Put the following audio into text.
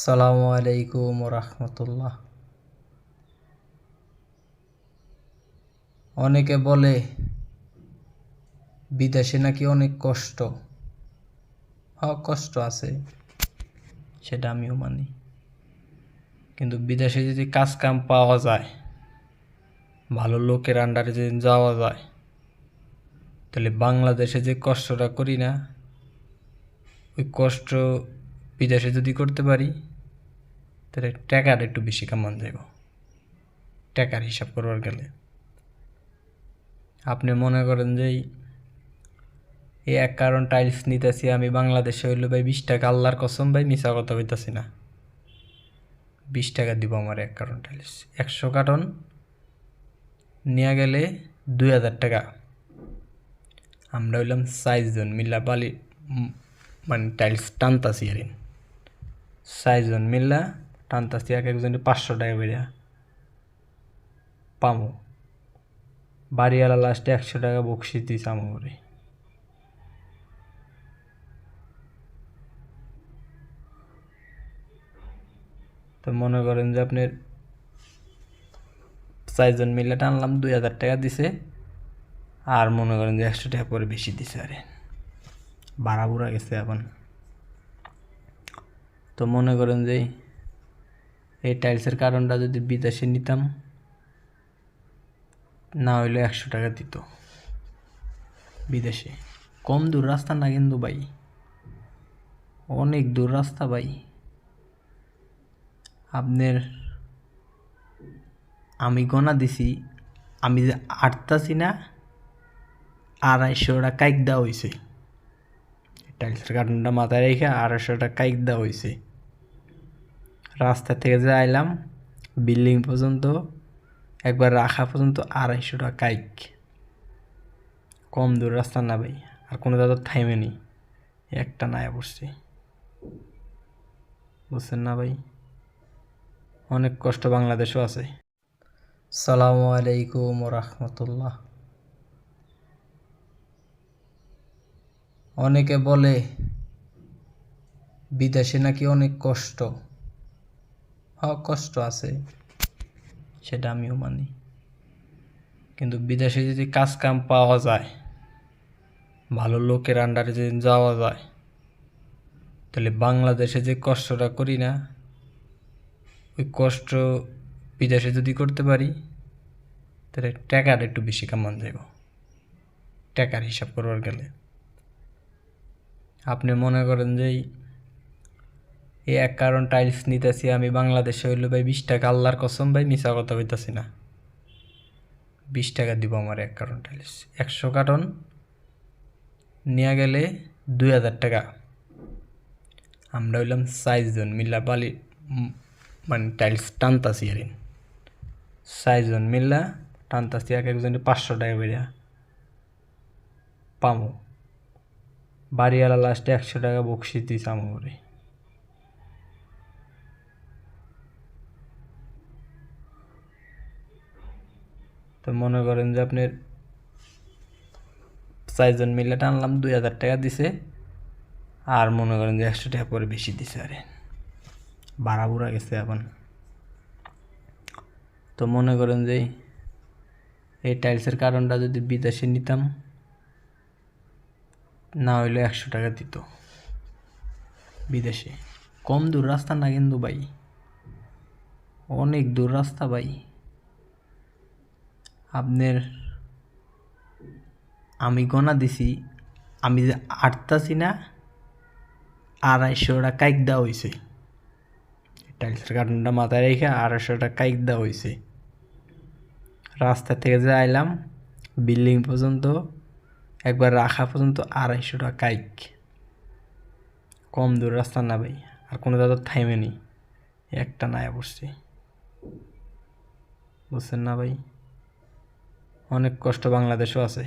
সালামু আলাইকুম রহমতুল্লাহ অনেকে বলে, বিদেশে নাকি অনেক কষ্ট। হ কষ্ট আছে, সেটা আমিও মানি। কিন্তু বিদেশে যদি কাজ কাম পাওয়া যায়, ভালো লোকের আন্ডারে যদি যাওয়া যায়, তাহলে বাংলাদেশে যে কষ্টটা করি না, ওই কষ্ট বিদেশে যদি করতে পারি, তাহলে টাকার একটু বেশি কামান যাব টাকার হিসাব করবার গেলে। আপনি মনে করেন যে এই- এক কারণ টাইলস নিতেছি আমি বাংলাদেশে হইল ভাই বিশ টাকা, আল্লাহর কসম ভাই মিশা কথা হইতাছি না। বিশ টাকা দিব আমার এক কার্টন টাইলস একশো কার্টন নিয়ে গেলে দুই হাজার টাকা। আমরা হইলাম সাইজন মিল্লা বালি মানে টাইলস টানতাছি আর সাইজন মিল্লা টানতাছি এক একজনে পাঁচশো টাকা বেরিয়া পামো। বাড়িওয়ালা লাস্টে একশো টাকা বকশিস দিস আমাকে তো মনে করেন যে আপনার চারজন মিলে টানলাম দুই হাজার টাকা দিছে। আর মনে করেন যে একশো টাকা পরে বেশি দিছে আরে। বাড়া বুড়া গেছে এখন। তো মনে করেন যে এই টাইলসের কারণটা যদি বিদেশে নিতাম, না হইলে একশো টাকা দিত বিদেশে। কম দূর রাস্তা না কিন্তু ভাই, অনেক দূর রাস্তা ভাই। আপনার আমি গনা দিছি, আমি যে আটতাছি না আড়াইশো টাকা কাইক দেওয়া হয়েছে টাইলসের কার্টনটা মাথায় রেখে আড়াইশো টাকা কাইক দেওয়া হয়েছে রাস্তা থেকে যে আইলাম, বিল্ডিং পর্যন্ত, একবার রাখা পর্যন্ত আড়াইশো টাকা কাইক। কম দূর রাস্তা না ভাই, আর কোনো দাদা থাইমে নি একটা নায়া পড়ছি। বুঝছেন না ভাই? অনেক কষ্ট বাংলাদেশও আছে। সালামু আলাইকুম রহমতুল্লাহ। অনেকে বলে, বিদেশে নাকি অনেক কষ্ট। হ কষ্ট আছে, সেটা আমিও মানি। কিন্তু বিদেশে যদি কাজ কাম পাওয়া যায়, ভালো লোকের আন্ডারে যদি যাওয়া যায়, তাহলে বাংলাদেশে যে কষ্টটা করি না, ওই কষ্ট বিদেশে যদি করতে পারি, তাহলে টাকার একটু বেশি কামান যাব টাকার হিসাব করবার গেলে। আপনি মনে করেন যে এই- এক কারণ টাইলস নিতেছি আমি বাংলাদেশে হইল ভাই বিশ টাকা, আল্লাহর কসম ভাই মিশা কথা হইতাছি না। বিশ টাকা দিব আমার এক কার্টন টাইলস একশো কার্টন নিয়ে গেলে দুই হাজার টাকা। আমরা হইলাম সাইজন মিল্লা বালি মানে টাইলস টানতাছি আর সাইজন মিল্লা টানতাছি এক একজনে পাঁচশো টাকা বেরিয়া পামো। বাড়িওয়ালা লাস্টে একশো টাকা বকশিস দিস আমাকে তো মনে করেন যে আপনার চারজন মিলে টানলাম, দুই হাজার টাকা দিছে। আর মনে করেন যে একশো টাকা পরে বেশি দিছে, আরে। বাড়া বুড়া গেছে এখন। তো মনে করেন যে এই টাইলসের কারণটা যদি বিদেশে নিতাম না হইলে একশো টাকা দিত। বিদেশে। কম দূর রাস্তা না কিন্তু ভাই? অনেক দূর রাস্তা ভাই। আপনার আমি গনা দিছি, আমি যে আটতাছি না আড়াইশো টাকা দেওয়া হয়েছে টাইলসের কার্টুনটা মাথায় রেখে আড়াইশো টাকা দেওয়া হয়েছে রাস্তা থেকে যে আইলাম, বিল্ডিং পর্যন্ত একবার রাখা পর্যন্ত আড়াইশো টাকা কাইক। কম দূর রাস্তা না ভাই, আর কোনো দাদা থাইমে নেই, একটা নায়া পড়ছে। বুঝছেন না ভাই? অনেক কষ্ট বাংলাদেশও আছে।